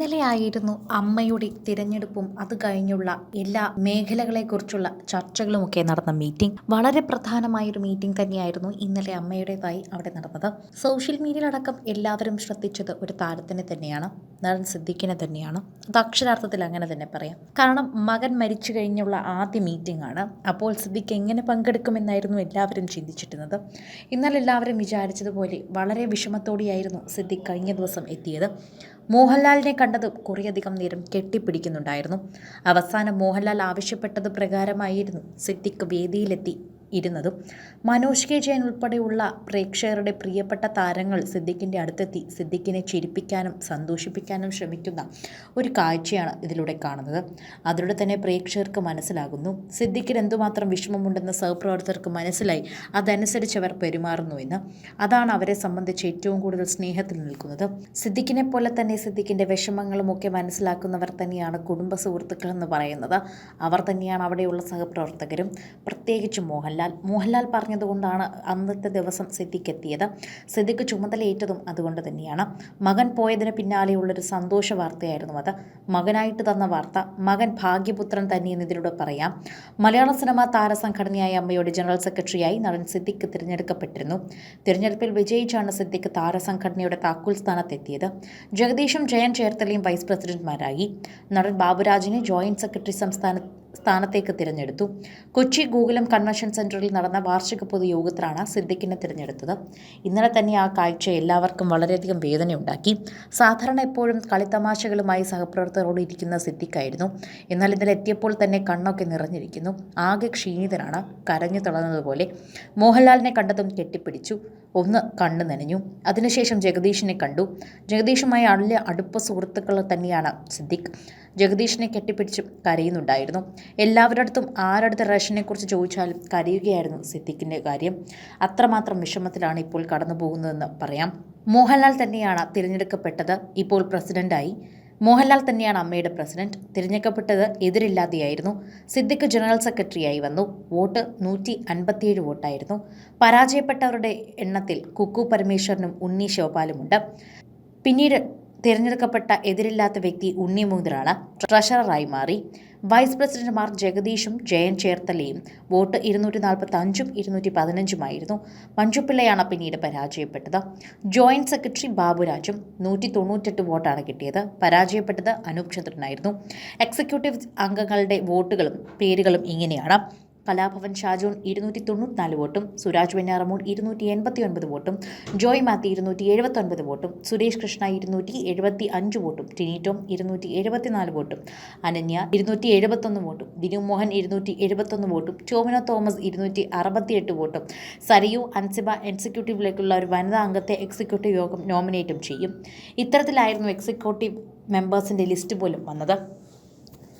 ഇന്നലെയായിരുന്നു അമ്മയുടെ തിരഞ്ഞെടുപ്പും അത് കഴിഞ്ഞുള്ള എല്ലാ മേഖലകളെക്കുറിച്ചുള്ള ചർച്ചകളുമൊക്കെ നടന്ന മീറ്റിംഗ്. വളരെ പ്രധാനമായൊരു മീറ്റിംഗ് തന്നെയായിരുന്നു ഇന്നലെ അമ്മയുടേതായി അവിടെ നടന്നത്. സോഷ്യൽ മീഡിയയിലടക്കം എല്ലാവരും ശ്രദ്ധിച്ചത് ഒരു താരത്തിനെ തന്നെയാണ്. നടൻ സിദ്ദിഖിനെ തന്നെയാണ്. അത് അക്ഷരാർത്ഥത്തിൽ അങ്ങനെ തന്നെ പറയാം. കാരണം മകൻ മരിച്ചു കഴിഞ്ഞുള്ള ആദ്യ മീറ്റിംഗ് ആണ് അപ്പോൾ സിദ്ദിഖ് എങ്ങനെ പങ്കെടുക്കുമെന്നായിരുന്നു എല്ലാവരും ചിന്തിച്ചിരുന്നത്. എന്നാൽ എല്ലാവരും വിചാരിച്ചതുപോലെ വളരെ വിഷമത്തോടെയായിരുന്നു സിദ്ദിഖ് കഴിഞ്ഞ ദിവസം എത്തിയത്. മോഹൻലാലിനെ കണ്ടത് കുറേയധികം നേരം കെട്ടിപ്പിടിക്കുന്നുണ്ടായിരുന്നു. അവസാനം മോഹൻലാൽ ആവശ്യപ്പെട്ടത് പ്രകാരമായിരുന്നു. സിദ്ദിഖ് വേദിയിലെത്തി. ഇരുന്നതും. മനോജ് കെ ജയൻ ഉൾപ്പെടെയുള്ള പ്രേക്ഷകരുടെ പ്രിയപ്പെട്ട താരങ്ങൾ സിദ്ദിഖിന്റെ അടുത്തെത്തി സിദ്ദിഖിനെ ചിരിപ്പിക്കാനും സന്തോഷിപ്പിക്കാനും ശ്രമിക്കുന്ന ഒരു കാഴ്ചയാണ് ഇതിലൂടെ കാണുന്നത്. അതിലൂടെ തന്നെ പ്രേക്ഷകർക്ക് മനസ്സിലാകുന്നു. സിദ്ദിഖിന് എന്തുമാത്രം വിഷമമുണ്ടെന്ന് സഹപ്രവർത്തകർക്ക് മനസ്സിലായി. അതനുസരിച്ച് അവർ പെരുമാറുന്നു എന്ന്. അതാണ് അവരെ സംബന്ധിച്ച് ഏറ്റവും കൂടുതൽ സ്നേഹത്തിൽ നിൽക്കുന്നത്. സിദ്ദിഖിനെ പോലെ തന്നെ സിദ്ദിഖിന്റെ വിഷമങ്ങളും ഒക്കെ മനസ്സിലാക്കുന്നവർ തന്നെയാണ് കുടുംബ സുഹൃത്തുക്കൾ എന്ന് പറയുന്നത്. അവർ തന്നെയാണ് അവിടെയുള്ള സഹപ്രവർത്തകരും. പ്രത്യേകിച്ച് മോഹൻലാൽ മോഹൻലാൽ. മോഹൻലാൽ പറഞ്ഞതുകൊണ്ടാണ് അന്നത്തെ ദിവസം സിദ്ദിഖ് എത്തിയത് സിദ്ദിഖ് ചുമതലയേറ്റതും അതുകൊണ്ട് തന്നെയാണ്. മകൻ പോയതിന് പിന്നാലെയുള്ളൊരു സന്തോഷ വാർത്തയായിരുന്നു അത്. മകനായിട്ട് തന്ന വാർത്ത. മകൻ ഭാഗ്യപുത്രൻ തന്നെയെന്ന് ഇതിലൂടെ പറയാം. മലയാള സിനിമാ താരസംഘടനയായ അമ്മയുടെ ജനറൽ സെക്രട്ടറിയായി നടൻ സിദ്ദിഖ് തിരഞ്ഞെടുക്കപ്പെട്ടിരുന്നു. തിരഞ്ഞെടുപ്പിൽ വിജയിച്ചാണ് സിദ്ദിഖ് താരസംഘടനയുടെ താക്കോൽ സ്ഥാനത്തെത്തിയത്. ജഗദീഷും ജയൻ ചേർത്തലയും വൈസ് പ്രസിഡന്റുമാരായി. നടൻ ബാബുരാജിനെ ജോയിന്റ് സെക്രട്ടറി സംസ്ഥാന സ്ഥാനത്തേക്ക് തിരഞ്ഞെടുത്തു. കൊച്ചി ഗൂഗുലം കൺവെൻഷൻ സെന്ററിൽ നടന്ന വാർഷിക പൊതുയോഗത്തിലാണ് സിദ്ദിഖിനെ തിരഞ്ഞെടുത്തത്. ഇന്നലെ തന്നെ ആ കാഴ്ച എല്ലാവർക്കും വളരെയധികം വേദനയുണ്ടാക്കി. സാധാരണ എപ്പോഴും കളിത്തമാശകളുമായി സഹപ്രവർത്തകരോട് ഇരിക്കുന്ന സിദ്ദിഖായിരുന്നു. എന്നാൽ ഇന്നലെ എത്തിയപ്പോൾ തന്നെ കണ്ണൊക്കെ നിറഞ്ഞിരിക്കുന്നു. ആകെ ക്ഷീണിതനാണ്. കരഞ്ഞു തളർന്നതുപോലെ മോഹൻലാലിനെ കണ്ടതും കെട്ടിപ്പിടിച്ചു. ഒന്ന് കണ്ണു നനഞ്ഞു. അതിനുശേഷം ജഗദീഷിനെ കണ്ടു. ജഗദീഷുമായി അള്ളിയ അടുപ്പ സുഹൃത്തുക്കൾ തന്നെയാണ് സിദ്ദിഖ്. ജഗദീഷിനെ കെട്ടിപ്പിടിച്ച് കരയുന്നുണ്ടായിരുന്നു. എല്ലാവരുടെ അടുത്തും ആരടുത്ത റേഷനെക്കുറിച്ച് ചോദിച്ചാലും കരയുകയായിരുന്നു സിദ്ദിഖിന്റെ കാര്യം. അത്രമാത്രം വിഷമത്തിലാണ് ഇപ്പോൾ കടന്നു പോകുന്നതെന്ന് പറയാം. മോഹൻലാൽ തന്നെയാണ് തിരഞ്ഞെടുക്കപ്പെട്ടത് ഇപ്പോൾ പ്രസിഡന്റായി. മോഹൻലാൽ തന്നെയാണ് അമ്മയുടെ പ്രസിഡന്റ്. തിരഞ്ഞെടുക്കപ്പെട്ടത് എതിരില്ലാതെയായിരുന്നു. സിദ്ദിഖ് ജനറൽ സെക്രട്ടറിയായി വന്നു. വോട്ട് നൂറ്റി അൻപത്തിയേഴ് വോട്ടായിരുന്നു. പരാജയപ്പെട്ടവരുടെ എണ്ണത്തിൽ കുക്കു പരമേശ്വരനും ഉണ്ണി ശിവപാലുമുണ്ട് പിന്നീട് തിരഞ്ഞെടുക്കപ്പെട്ട എതിരില്ലാത്ത വ്യക്തി ഉണ്ണി മുതിരാണ് ട്രഷററായി മാറി. വൈസ് പ്രസിഡന്റുമാർ ജഗദീഷും ജയൻ ചേർത്തലയും വോട്ട് ഇരുന്നൂറ്റി നാൽപ്പത്തി അഞ്ചും ഇരുന്നൂറ്റി പതിനഞ്ചുമായിരുന്നു മഞ്ജുപിള്ളയാണ് പിന്നീട് പരാജയപ്പെട്ടത്. ജോയിന്റ് സെക്രട്ടറി ബാബുരാജും നൂറ്റി തൊണ്ണൂറ്റെട്ട് വോട്ടാണ് കിട്ടിയത്. പരാജയപ്പെട്ടത് അനൂപ് ചന്ദ്രനായിരുന്നു. എക്സിക്യൂട്ടീവ് അംഗങ്ങളുടെ വോട്ടുകളും പേരുകളും ഇങ്ങനെയാണ്. കലാഭവൻ ഷാജോൺ ഇരുന്നൂറ്റി തൊണ്ണൂറ്റിനാല് വോട്ടും സുരാജ് വെഞ്ഞാറമൂൺ ഇരുന്നൂറ്റി എൺപത്തി ഒൻപത് വോട്ടും ജോയ് മാത്യു ഇരുന്നൂറ്റി എഴുപത്തൊൻപത് വോട്ടും സുരേഷ് കൃഷ്ണ ഇരുന്നൂറ്റി എഴുപത്തി അഞ്ച് വോട്ടും ടിനീറ്റോം ഇരുന്നൂറ്റി എഴുപത്തിനാല് വോട്ടും അനന്യ ഇരുന്നൂറ്റി എഴുപത്തൊന്ന് വോട്ടും ദിനു മോഹൻ ഇരുന്നൂറ്റി എഴുപത്തൊന്ന് വോട്ടും ടോമിനോ തോമസ് ഇരുന്നൂറ്റി അറുപത്തിയെട്ട് വോട്ടും സരിയു അൻസിബ എക്സിക്യൂട്ടീവിലേക്കുള്ള ഒരു വനിതാ അംഗത്തെ എക്സിക്യൂട്ടീവ് യോഗം നോമിനേറ്റും ചെയ്യും. ഇത്തരത്തിലായിരുന്നു എക്സിക്യൂട്ടീവ് മെമ്പേഴ്സിന്റെ ലിസ്റ്റ് പോലും വന്നത്.